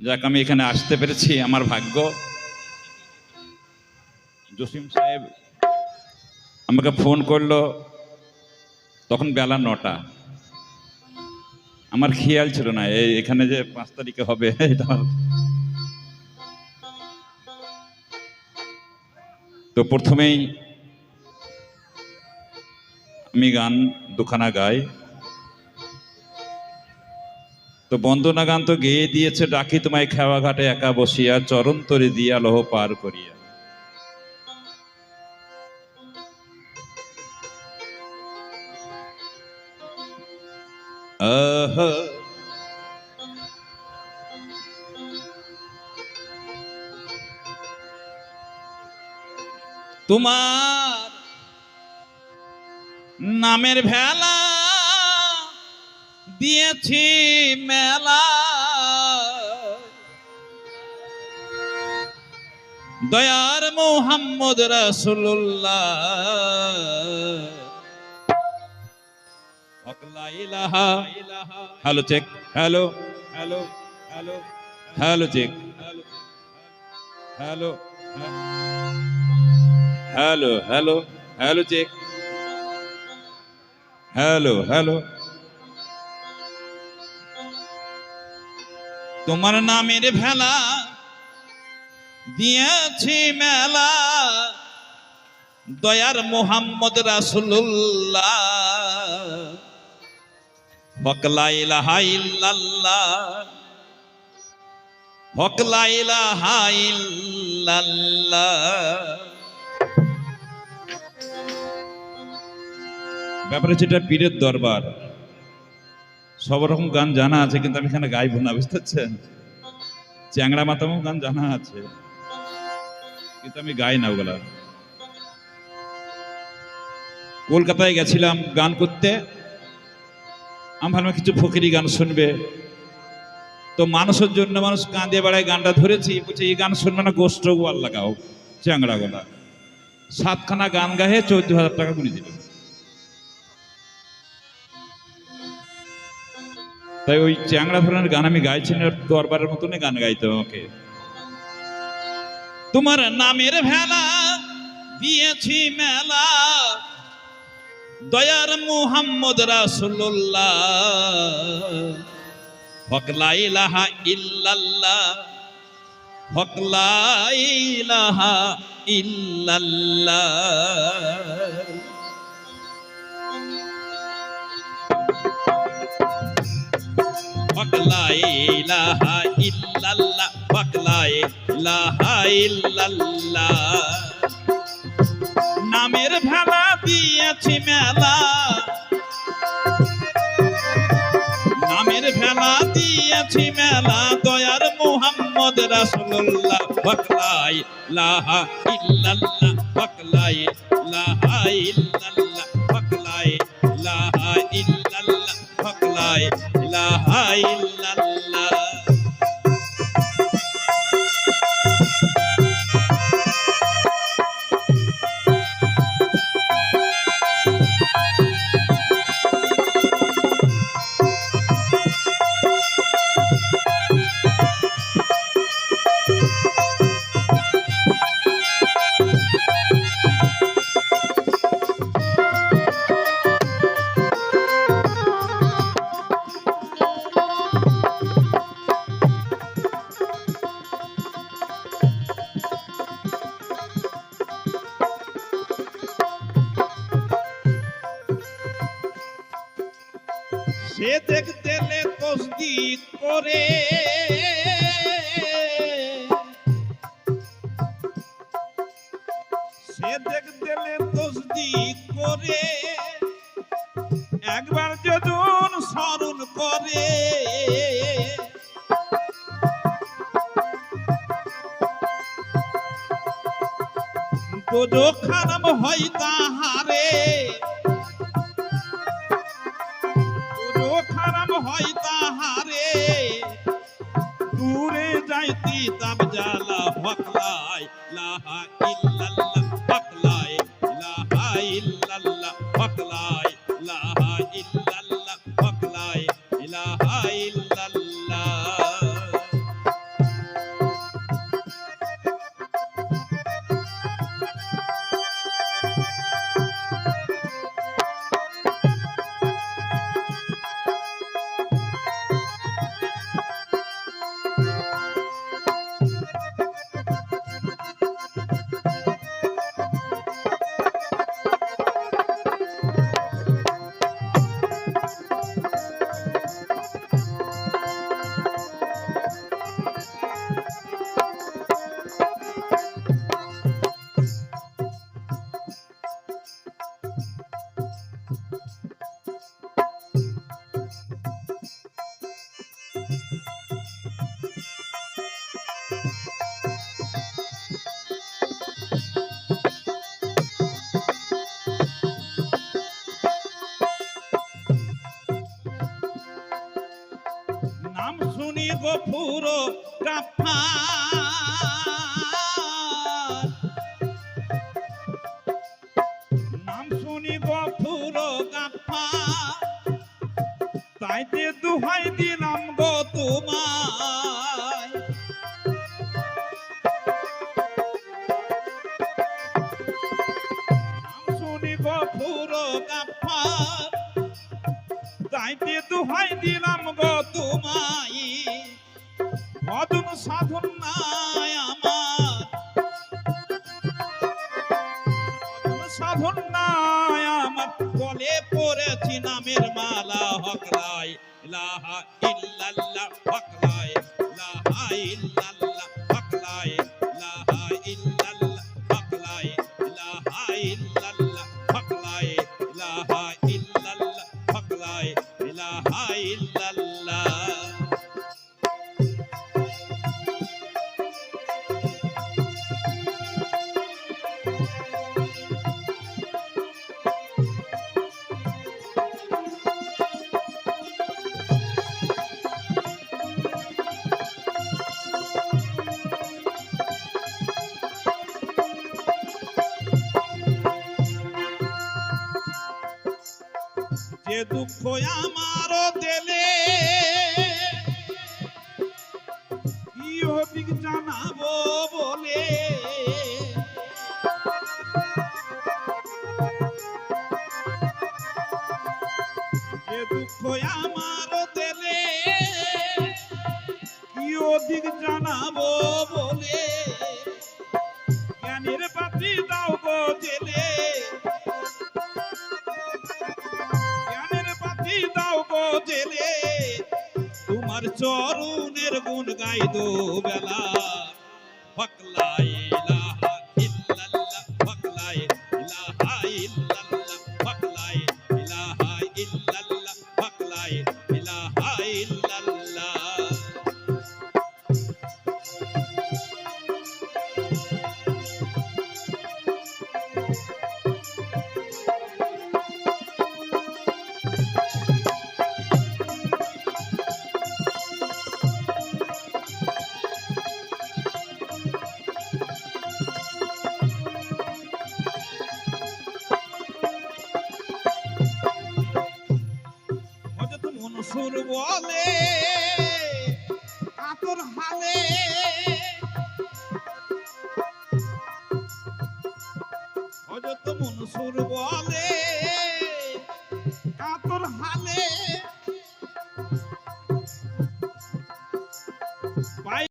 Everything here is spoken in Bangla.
যাক, আমি এখানে আসতে পেরেছি, আমার ভাগ্য। জসিম সাহেব আমাকে ফোন করল তখন বেলা নটা। আমার খেয়াল ছিল না, এই এখানে যে পাঁচ তারিখে হবে, এটা তো প্রথমেই আমি গান দুখানা গাই। তো বন্দনা গান তো গেয়ে দিয়েছে, ডাকি তোমায় খেওয়া ঘাটে একা বসিয়া চরণ তরি দিয়া লহ পার করিয়া। তোমার নামের ভেলা দিয়েছি মেলা। দয়ার মোহাম্মদ রাসুল্লাহ hello check hello. Hello hello. Hello check. Hello hello hello. Hello check. Hello hello. তোমার নামের ভেলা দিয়েছি মেলা। দয়ার মোহাম্মদ রাসুল্লাহ ব্যাপারে এটা পীরের দরবার। সব রকম গান জানা আছে, কিন্তু আমি এখানে গাইব না, বুঝতে পারছেন? চ্যাংড়া মাতামও গান জানা আছে, কিন্তু আমি গাই না ওগুলা। কলকাতায় গেছিলাম গান করতে আমি ভাবলাম কিছু ফকিরি গান শুনবে। তো মানুষের জন্য মানুষ কাঁদে বেড়ায় গানটা ধরেছি, বলছে, এই গান শুনবে না গোষ্ঠ গোয়াল লাগাও, চ্যাংড়া গোলা। সাতখানা গান গাহে চোদ্দ হাজার টাকা গুলি দিল। তাই ওই চ্যাংড়া ধরনের গান আমি গাইছি না, দরবারের মতনই গান গাইতে আমাকে তোমার নামের ভেলা, দিয়েছি মেলা। দয়ার মুহাম্মদ রাসুল্লাহ হকলা ইলাহা ইল্লাল্লাহ। হকলা ইলাহা ইল্লাল্লাহ। নামের ভেলা দিয়েছি মেলা নামের ভেলা দিয়েছি মেলা দয়ার মুহাম্মদ রাসূলুল্লাহ বকলাই লাহা ইল্লাল্লাহ বকলাই লাহা ইল্লাল্লাহ বকলাই লাহা ইল্লাল্লাহ বকলাই লাহা করে সে দেখতে লে তসদিক করে একবার যজন স্মরণ করে। তোজো খারাপ হয় তাহারে তাহারে দূরে যাইতি তাব জালা হকলাই লাহা ইল্লাল্লাহ। গফুর গাফার নাম শুনি গফুর গাফার তাইতে দুহাই দিলাম গো নাম শুনি তাইতে দুহাই দিলাম গো ইলাহা যে দুঃখ আমারও দেলে কি অধিক জানাব বলে। যে দুঃখ আমারও দেলে কি অধিক জানাব বলে। চরণের গুণ গাই দো বেলা। কাতর হালে হযরত মনসুর বলে